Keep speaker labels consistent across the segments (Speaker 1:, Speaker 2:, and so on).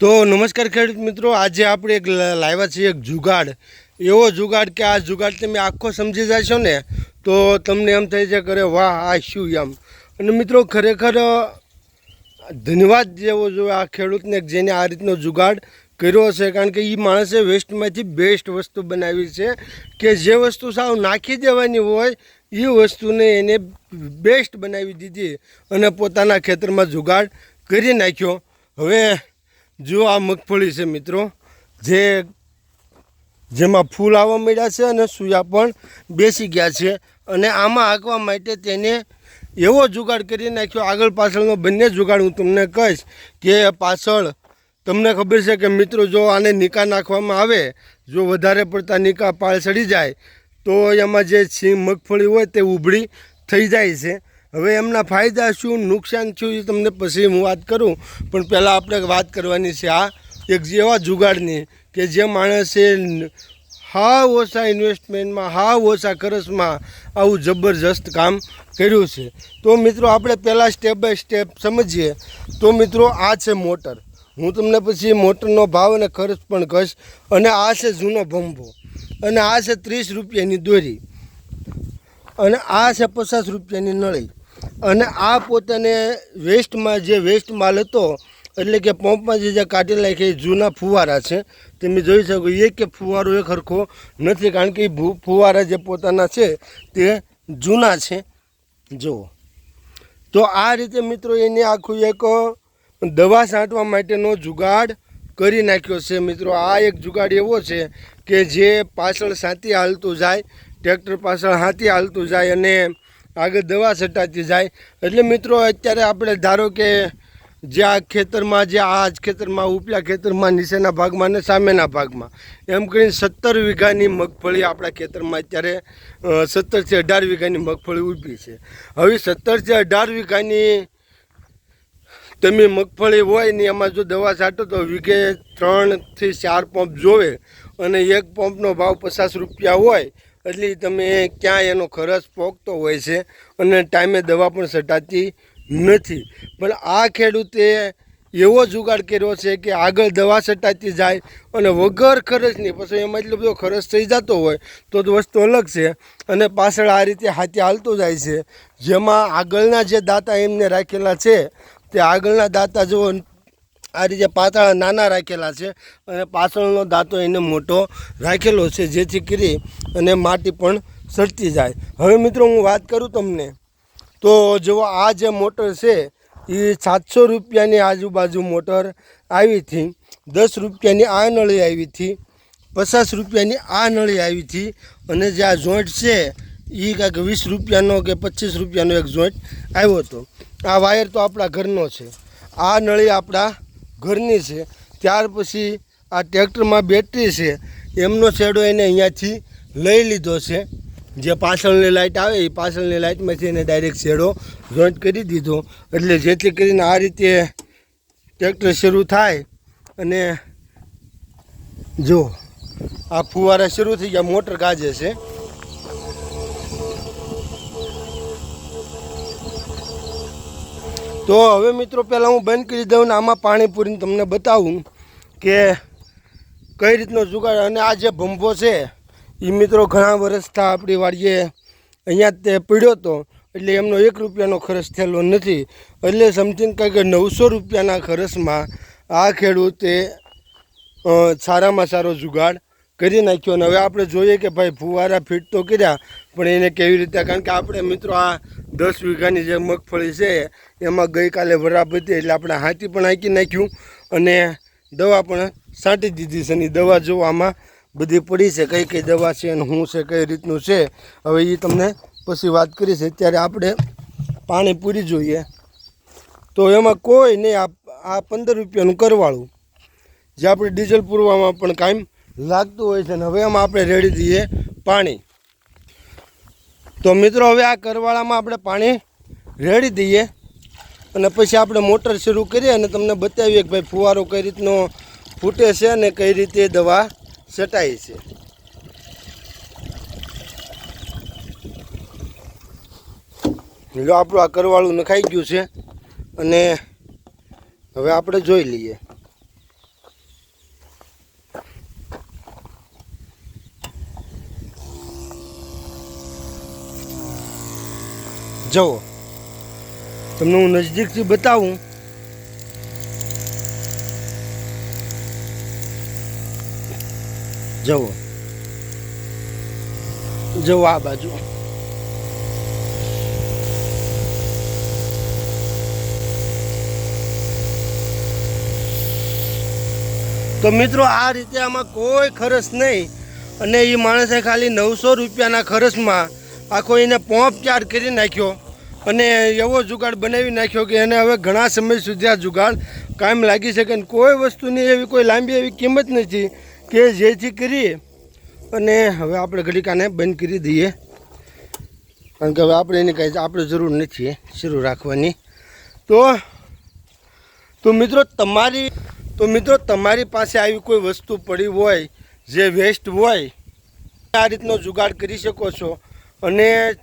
Speaker 1: તો નમસ્કાર ખેડૂત મિત્રો, આજે આપણે એક લાવ્યા છીએ એક જુગાડ. એવો જુગાડ કે આ જુગાડ તમે આખો સમજી જશો ને, તો તમને એમ થઈ છે કરે વાહ, આ શું એમ અને મિત્રો, ખરેખર ધન્યવાદ જેવો જોઈએ આ ખેડૂતને જેને આ રીતનો જુગાડ કર્યો હશે, કારણ કે એ માણસે વેસ્ટમાંથી બેસ્ટ વસ્તુ બનાવી છે કે જે વસ્તુ સાવ નાખી દેવાની હોય એ વસ્તુને એને બેસ્ટ બનાવી દીધી અને પોતાના ખેતરમાં જુગાડ કરી નાખ્યો. હવે જો આ મગફળી છે મિત્રો, જે જેમાં ફૂલ આવવા મળ્યા છે અને સૂયા પણ બેસી ગયા છે અને આમાં હાંકવા માટે તેને એવો જુગાડ કરી નાખ્યો. આગળ પાછળનો બંને જુગાડ હું તમને કહીશ કે પાછળ તમને ખબર છે કે મિત્રો જો આને નિકા નાખવામાં આવે, જો વધારે પડતા નિકા પાળ ચડી જાય, તો એમાં જે મગફળી હોય તે ઉભળી થઈ જાય છે. હવે એમના ફાયદા શું, નુકસાન શું, એ તમને પછી હું વાત કરું. પણ પહેલાં આપણે વાત કરવાની છે આ, એક જેવા જુગાડની કે જે માણસે હા ઓછા ઇન્વેસ્ટમેન્ટમાં હાવ ઓછા ખર્ચમાં આવું જબરજસ્ત કામ કર્યું છે. તો મિત્રો, આપણે પહેલાં સ્ટેપ બાય સ્ટેપ સમજીએ. તો મિત્રો, આ છે મોટર. હું તમને પછી મોટરનો ભાવ અને ખર્ચ પણ કહીશ. અને આ છે જૂનો ભંભો. અને આ છે ત્રીસ રૂપિયાની દોરી. અને આ છે પચાસ રૂપિયાની નળી. અને આ પોતાને વેસ્ટમાં જે વેસ્ટ માલ હતો, એટલે કે પંપમાં જે કાઢી નાખે એ જૂના ફુવારા છે, તમે જોઈ શકો એક કે ફુવારો એક સરખો નથી, કારણ કે ફુવારા જે પોતાના છે તે જૂના છે. જુઓ. તો આ રીતે મિત્રો એને આખું એક દવા છાંટવા માટેનો જુગાડ કરી નાખ્યો છે મિત્રો. આ એક જુગાડ એવો છે કે જે પાછળ સાથી હાલતું જાય, ટ્રેક્ટર પાછળ હાથી હાલતું જાય અને આગળ દવા છટાતી જાય. એટલે મિત્રો, અત્યારે આપણે ધારો કે જે આ ખેતરમાં, જે આ જ ખેતરમાં, ઉપલા ખેતરમાં, નીચેના ભાગમાં અને સામેના ભાગમાં, એમ કરીને સત્તર વીઘાની મગફળી આપણા ખેતરમાં અત્યારે સત્તરથી અઢાર વીઘાની મગફળી ઊભી છે. હવે સત્તરથી અઢાર વીઘાની તમે મગફળી હોય ને એમાં જો દવા છાંટો તો વીઘે ત્રણથી ચાર પંપ જોવે અને એક પંપનો ભાવ પચાસ રૂપિયા હોય એટલે તમે ક્યાં એનો ખર્ચ પોગતો હોય છે અને ટાઈમે દવા પણ છટાતી નથી. પણ આ ખેડૂતે એવો જુગાડ કર્યો છે કે આગળ દવા છટાતી જાય અને વગર ખર્ચની પછી એમાં એટલો બધો ખર્ચ થઈ જતો હોય તો વસ્તુ અલગ છે અને પાછળ આ રીતે હાથે હાલતો જાય છે. જેમાં આગળના જે દાતા એમને રાખેલા છે, તે આગળના દાતા જો આ રીતે પાતળા નાના રાખેલા છે અને પાછળનો દાંતો એને મોટો રાખેલો છે, જેથી કરી અને માટી પણ સડતી જાય. હવે મિત્રો હું વાત કરું તમને, તો જો આ જે મોટર છે, એ સાતસો રૂપિયાની આજુબાજુ મોટર આવી હતી, દસ રૂપિયાની આ નળી આવી હતી, પચાસ રૂપિયાની આ નળી આવી હતી, અને જે આ જોઈન્ટ છે, એ કાંઈક વીસ રૂપિયાનો કે પચીસ રૂપિયાનો એક જોઈન્ટ આવ્યો હતો. આ વાયર તો આપણા ઘરનો છે. આ નળી આપણા ઘરની છે. ત્યાર પછી આ ટ્રેક્ટરમાં બેટરી છે. એમનો છેડો એને અહીંયાથી લઈ લીધો છે. જે પાછળની લાઇટ આવે એ પાછળની લાઇટમાંથી એને ડાયરેક્ટ શેડો જોઈન્ટ કરી દીધો. એટલે જેથી કરીને આ રીતે ટ્રેક્ટર શરૂ થાય અને જો આ ફુવારા શરૂ થઈ ગયા, મોટર ગાજે છે. તો હવે મિત્રો પહેલાં હું બંધ કરી દઉં ને આમાં પાણીપુરીને તમને બતાવું કે કઈ રીતનો જુગાડ અને આ જે ભંભો છે એ મિત્રો ઘણા વર્ષથી આપણી વાડીએ અહીંયા તે પીડ્યો હતો એટલે એમનો એક રૂપિયાનો ખર્ચ થયેલો નથી. એટલે સમથિંગ કંઈક નવસો રૂપિયાના ખર્ચમાં આ ખેડૂતે સારામાં સારો જુગાડ કરી નાખ્યો અને હવે આપણે જોઈએ કે ભાઈ ફુવારા ફીટ તો કર્યા, પણ એને કેવી રીતે, કારણ કે આપણે મિત્રો આ દસ વીઘાની જે મગફળી છે એમાં ગઈકાલે વરાપ હતી એટલે આપણે હાથી પણ હાંકી નાખ્યું અને દવા પણ છાંટી દીધી છે અને દવા જો આમાં બધી પડી છે, કઈ કઈ દવા છે અને શું છે, કઈ રીતનું છે. હવે એ તમને પછી વાત કરીશ અત્યારે આપણે પાણી પૂરી જોઈએ. તો એમાં કોઈ નહીં, આ આ પંદર રૂપિયાનું કરવાળું, જે આપણે ડીઝલ પૂરવામાં પણ કાયમ લાગતું હોય છે ને હવે એમાં આપણે રેડી દઈએ પાણી. તો મિત્રો, હવે આ કરવાળામાં આપણે પાણી રેડી દઈએ. અને પછી આપણે મોટર શરૂ કરીએ અને તમને બતાવીએ કે ભાઈ ફુવારો કઈ રીતનો ફૂટે છે અને કઈ રીતે દવા છટાય છે. લો, આપણું આ કરવાળું નખાઈ ગયું છે અને હવે આપણે જોઈ લઈએ. જુઓ. તમને હું નજદીકથી બતાવું. જવો જવો આ બાજુ. તો મિત્રો, આ રીતે આમાં કોઈ ખર્ચ નહીં. અને એ માણસે ખાલી નવસો રૂપિયાના ખર્ચમાં આખો એને પોંપ ચાર કરી નાખ્યો. અને એવો જુગાડ બનાવી નાખ્યો કે એને હવે ઘણા સમય સુધી આ જુગાડ કાયમ લાગી શકે અને કોઈ વસ્તુની એવી કોઈ લાંબી એવી કિંમત નથી કે જેથી કરી અને હવે આપણે ઘડીકાને બંધ કરી દઈએ. કારણ કે હવે આપણે એની કાંઈ આપણે જરૂર નથી શરૂ રાખવાની. તો તો મિત્રો તમારી, તો મિત્રો તમારી પાસે આવી કોઈ વસ્તુ પડી હોય, જે વેસ્ટ હોય, આ રીતનો જુગાડ કરી શકો છો. અને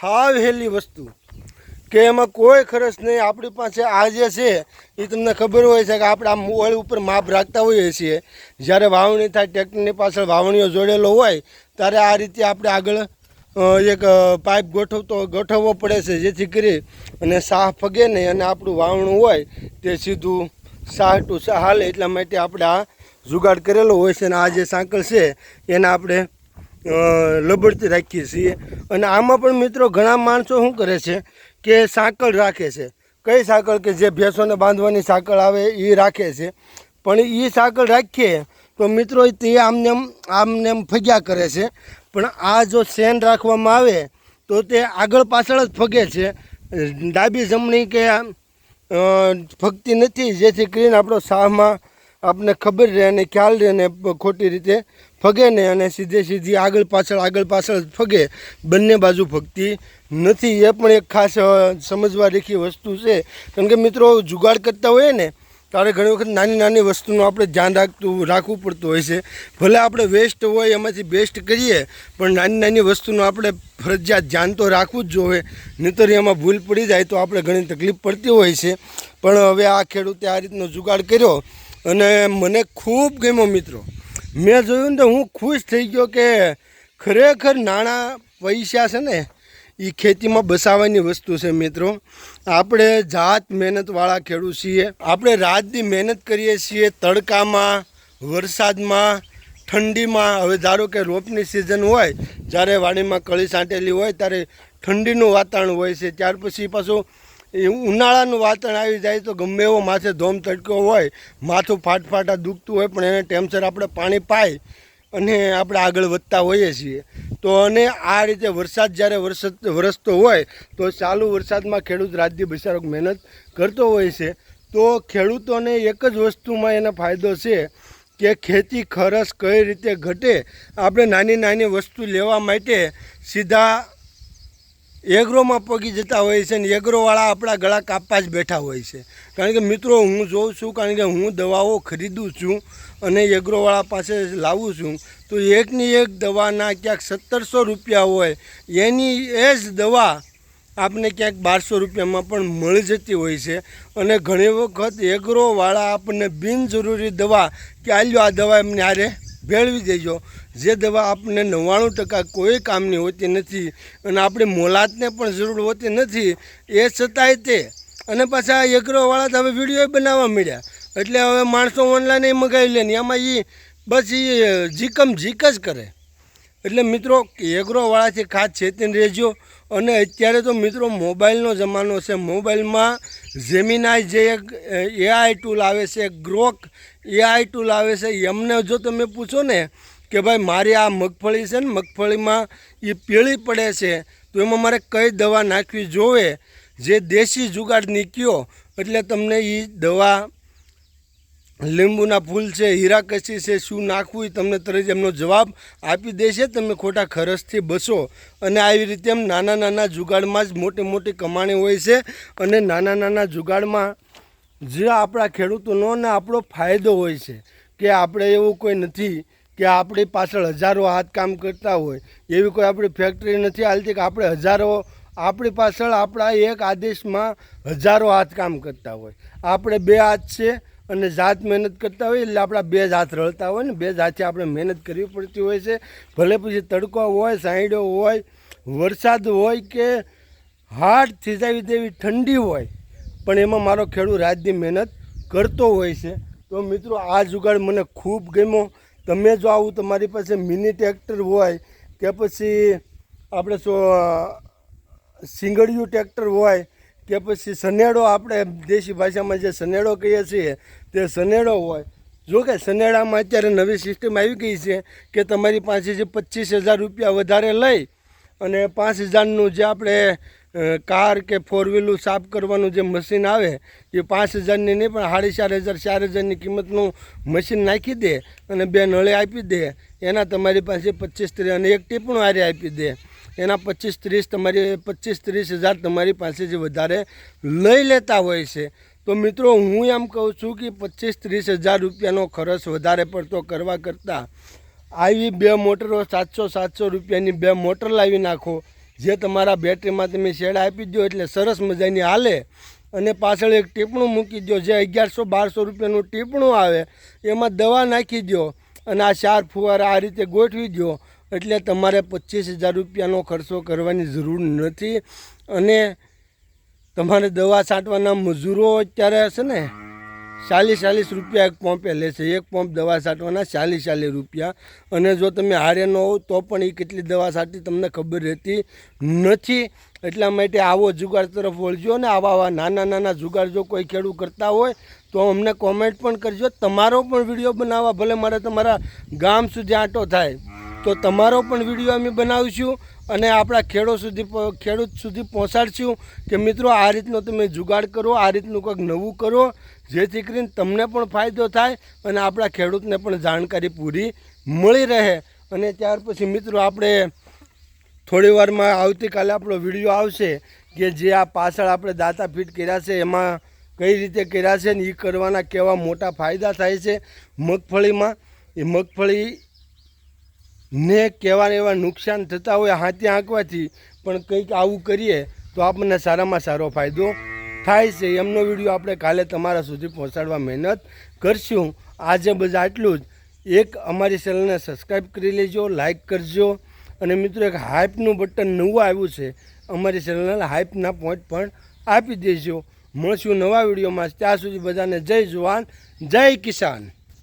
Speaker 1: હાવ હેલી વસ્તુ. કે એમાં કોઈ ખર્ચ નહીં. આપણી પાસે આ જે છે, એ તમને ખબર હોય છે કે આપણે આ મોબાઈલ ઉપર માપ રાખતા હોઈએ છીએ. જ્યારે વાવણી થાય, ટ્રેક્ટરની પાછળ વાવણીઓ જોડેલો હોય, ત્યારે આ રીતે આપણે આગળ એક પાઇપ ગોઠવતો, ગોઠવવો પડે છે. જેથી કરી અને સાહ ફગે નહીં અને આપણું વાવણું હોય, તે સીધું સાહ ટુ સાહ હાલે. એટલા માટે આપણે આ જુગાડ કરેલો હોય છે અને આ જે સાંકળ છે, એને આપણે લબડતી રાખીએ છીએ. અને આમાં પણ મિત્રો ઘણા માણસો શું કરે છે કે સાંકળ રાખે છે. કઈ સાંકળ કે જે ભેંસોને બાંધવાની સાંકળ આવે એ રાખે છે. પણ એ સાંકળ રાખીએ તો મિત્રો તે આમને આમ આમને આમ ફગ્યા કરે છે. પણ આ જો સેન રાખવામાં આવે તો તે આગળ પાછળ જ ફગે છે. ડાબી જમણી કે ફગતી નથી. જેથી કરીને આપણો શાહમાં આપને ખબર રહે અને ખ્યાલ રહે ને ખોટી રીતે ફગે ને અને સીધે સીધી આગળ પાછળ આગળ પાછળ ફગે. બંને બાજુ ફગતી નથી, એ પણ એક ખાસ સમજવા જેવી વસ્તુ છે. કેમ કે મિત્રો, જુગાડ કરતા હોઈએ ને ત્યારે ઘણી વખત નાની નાની વસ્તુનું આપણે ધ્યાન રાખતું, રાખવું પડતું હોય છે. ભલે આપણે વેસ્ટ હોય, એમાંથી બેસ્ટ કરીએ, પણ નાની નાની વસ્તુનું આપણે ફરજિયાત ધ્યાન તો રાખવું જ જોઈએ. નહીંતર એમાં ભૂલ પડી જાય, તો આપણે ઘણી તકલીફ પડતી હોય છે. પણ હવે આ ખેડૂતે આ રીતનો જુગાડ કર્યો, અને મને ખૂબ ગમ્યો મિત્રો. મેં જોયું ને હું ખુશ થઈ ગયો કે ખરેખર નાણાં, પૈસા છે ને એ ખેતીમાં બસાવવાની વસ્તુ છે મિત્રો. આપણે જાત મહેનતવાળા ખેડૂત છીએ. આપણે રાતની મહેનત કરીએ છીએ તડકામાં, વરસાદમાં, ઠંડીમાં. હવે ધારો કે રોપની સિઝન હોય, જ્યારે વાડીમાં કળી સાંટેલી હોય, ત્યારે ઠંડીનું વાતાવરણ હોય છે. ત્યાર પછી પાછું એ ઉનાળાનું વાતાવરણ આવી જાય તો ગમે એવો માથે ધોમ તડકો હોય, માથું ફાટફાટા દુખતું હોય, પણ એને ટેમસર આપણે પાણી પાય અને આપણે આગળ વધતા હોઈએ છીએ. તો અને આ રીતે વરસાદ જ્યારે વરસ વરસતો હોય, તો ચાલુ વરસાદમાં ખેડૂત રાજ્ય બિચારો મહેનત કરતો હોય છે. તો ખેડૂતોને એક જ વસ્તુમાં એને ફાયદો છે કે ખેતી ખર્ચ કઈ રીતે ઘટે, આપણે નાની નાની વસ્તુ લેવા માટે સીધા એગ્રોમાં પગી જતા હોય છે ને એગ્રોવાળા આપણા ગળા કાપવા જ બેઠા હોય છે. કારણ કે મિત્રો, હું જોઉં છું, કારણ કે હું દવાઓ ખરીદું છું અને એગ્રોવાળા પાસે લાવું છું, તો એકની એક દવાના ક્યાંક સત્તરસો રૂપિયા હોય, એની એ જ દવા આપને ક્યાંક બારસો રૂપિયામાં પણ મળી જતી હોય છે. અને ઘણી વખત એગ્રોવાળા આપણને બિનજરૂરી દવા, કે આલ્યો આ દવા એમને આરે ભેળવી દેજો. જે દવા આપણને નવ્વાણું ટકા કોઈ કામની હોતી નથી અને આપણે મોલાતને પણ જરૂર હોતી નથી, એ છતાંય તે. અને પાછા એગ્રોવાળા તો હવે વીડિયો બનાવવા મળ્યા એટલે હવે માણસો ઓનલાઈન મગાવી લે ને એમાં એ બસ એ જીકમ જીક જ કરે. એટલે મિત્રો એગ્રોવાળાથી ખાસ ચેતીને રહેજો. અને અત્યારે તો મિત્રો મોબાઈલનો જમાનો છે. મોબાઈલમાં જેમિનાઈ જે એક એઆઈ ટૂલ આવે છે ગ્રોક એઆઈ ટૂલ આવે છે. એમને જો તમે પૂછો ને કે ભાઈ મારી આ મગફળી છે ને, મગફળીમાં એ પીળી પડે છે, તો એમાં મારે કઈ દવા નાખવી જોવે? જે દેશી જુગાડ નીકળ્યો, એટલે તમને એ દવા, લીંબુના ફૂલ છે, હીરાકસી છે, શું નાખવું એ તમને તરત એમનો જવાબ આપી દેશે. તમે ખોટા ખર્ચથી બસો. અને આવી રીતે એમ નાના નાના જુગાડમાં જ મોટી મોટી કમાણી હોય છે. અને નાના નાના જુગાડમાં જે આપણા ખેડૂતોનો ને આપણો ફાયદો હોય છે, કે આપણે એવું કોઈ નથી કે આપણી પાછળ હજારો હાથ કામ કરતા હોય, એવી કોઈ આપણી ફેક્ટરી નથી હાલતી કે આપણે હજારો, આપણી પાછળ આપણા એક આદેશમાં હજારો હાથ કામ કરતા હોય. આપણે બે હાથ છે અને જાત મહેનત કરતા હોય એટલે આપણા બે જ હાથ રળતા હોય ને, બે જ હાથે આપણે મહેનત કરવી પડતી હોય છે. ભલે પછી તડકો હોય સાંઈડો હોય, વરસાદ હોય કે હાડ થીજાવી દેવી ઠંડી હોય પણ એમાં મારો ખેડૂત રાજની મહેનત કરતો હોય છે. તો મિત્રો, આ જુગાડ મને ખૂબ ગમ્યો. તમે જો આવું તમારી પાસે મિની ટ્રેક્ટર હોય, કે પછી આપણે સિંગડિયું ટ્રેક્ટર હોય, કે પછી સનેડો આપણે દેશી ભાષામાં જે સનેડો કહીએ છીએ, તે સનેડો હોય. જો કે સનેડામાં અત્યારે નવી સિસ્ટમ આવી ગઈ છે કે તમારી પાસે જે પચીસ હજાર રૂપિયા વધારે લઈ અને પાંચ હજારનું જે આપણે કાર કે ફોર વ્હીલું સાફ કરવાનું જે મશીન આવે, એ પાંચ હજારની નહીં, પણ સાડી ચાર હજાર, ચાર હજારની કિંમતનું મશીન નાખી દે અને બે નળે આપી દે. એના તમારી પાસે પચીસ ત્રીસ અને એક ટીપણું આરે આપી દે. એના પચીસ ત્રીસ તમારી, પચીસ ત્રીસ હજાર તમારી પાસે જે વધારે લઈ લેતા હોય છે. તો મિત્રો, હું એમ કહું છું કે પચીસ ત્રીસ હજાર રૂપિયાનો ખર્ચ વધારે પડતો કરવા કરતાં, આવી બે મોટરો સાતસો સાતસો રૂપિયાની બે મોટર લાવી નાખો. જે તમારા બેટરીમાં તમે શેડ આપી દો એટલે સરસ મજાની હાલે. અને પાછળ એક ટીપણું મૂકી દો જે અગિયારસો બારસો રૂપિયાનું ટીપણું આવે, એમાં દવા નાખી દો અને આ ચાર ફુવારા આ રીતે ગોઠવી દો એટલે તમારે પચીસ હજાર રૂપિયાનો ખર્ચો કરવાની જરૂર નથી. અને તમારે દવા છાંટવાના મજૂરો અત્યારે હશે ને? ચાલીસ ચાલીસ રૂપિયા એક પંપે લેશે એક પંપ દવા છાંટવાના ચાલીસ ચાલીસ રૂપિયા. અને જો તમે હારે ન હોવ તો પણ એ કેટલી દવા છાંટી તમને ખબર રહેતી નથી. એટલા માટે આવો જુગાડ તરફ વળજો ને આવા આવા નાના નાના જુગાડ જો કોઈ ખેડૂત કરતા હોય તો અમને કોમેન્ટ પણ કરજો. તમારો પણ વીડિયો બનાવવા, ભલે મારે તમારા ગામ સુધી આંટો થાય, તો તમારો પણ વીડિયો અમે બનાવીશું અને આપણા ખેડૂત સુધી ખેડૂત સુધી પહોંચાડશું કે મિત્રો આ રીતનો તમે જુગાડ કરો, આ રીતનું કંઈક નવું કરો. જેથી કરીને તમને પણ ફાયદો થાય અને આપણા ખેડૂતને પણ જાણકારી પૂરી મળી રહે. અને ત્યાર પછી મિત્રો આપણે થોડી વારમાં આવતીકાલે આપણો વીડિયો આવશે કે જે આ પાછળ આપણે દાતા ફીટ કર્યા છે, એમાં કઈ રીતે કર્યા છે ને એ કરવાના કેવા મોટા ફાયદા થાય છે મગફળીમાં. એ મગફળી ને કેવા એવા નુકસાન થતા હોય, હાથી આંકવાથી પણ કંઈક આવું કરીએ તો આપણને સારામાં સારો ફાયદો થાય છે, એમનો વીડિયો આપણે કાલે તમારા સુધી પહોંચાડવા મહેનત કરશું. આજે બધા આટલું જ. એક અમારી ચેનલને સબસ્ક્રાઈબ કરી લેજો લાઇક કરજો. અને મિત્રો, એક હાઇપનું બટન નવું આવ્યું છે, અમારી ચેનલને હાઇપના પોઈન્ટ પણ આપી દેજો. મળશું નવા વિડીયોમાં. ત્યાં સુધી બધાને જય જવાન, જય કિસાન.